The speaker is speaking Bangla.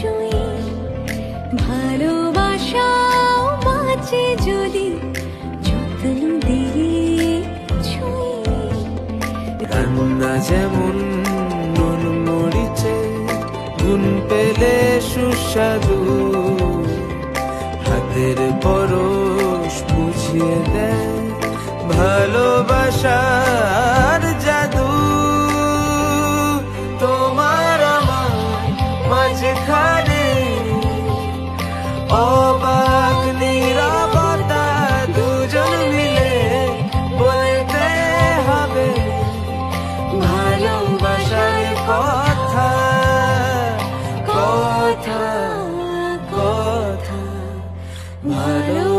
জয়ী ভালোবাসাও বাঁচে যদি যত্ন দিয়ে কান্না যেমন নুন মরিচে, গুণ পেলে সুস্বাদু। হাতের পরশ বুঝিয়ে দেয় ভালোবাসা। মাঝখানে। অবাক নিরাপতা দুজন মিলে বলতে হবে। ভালোবাসার কথা কথা কথা। ভালো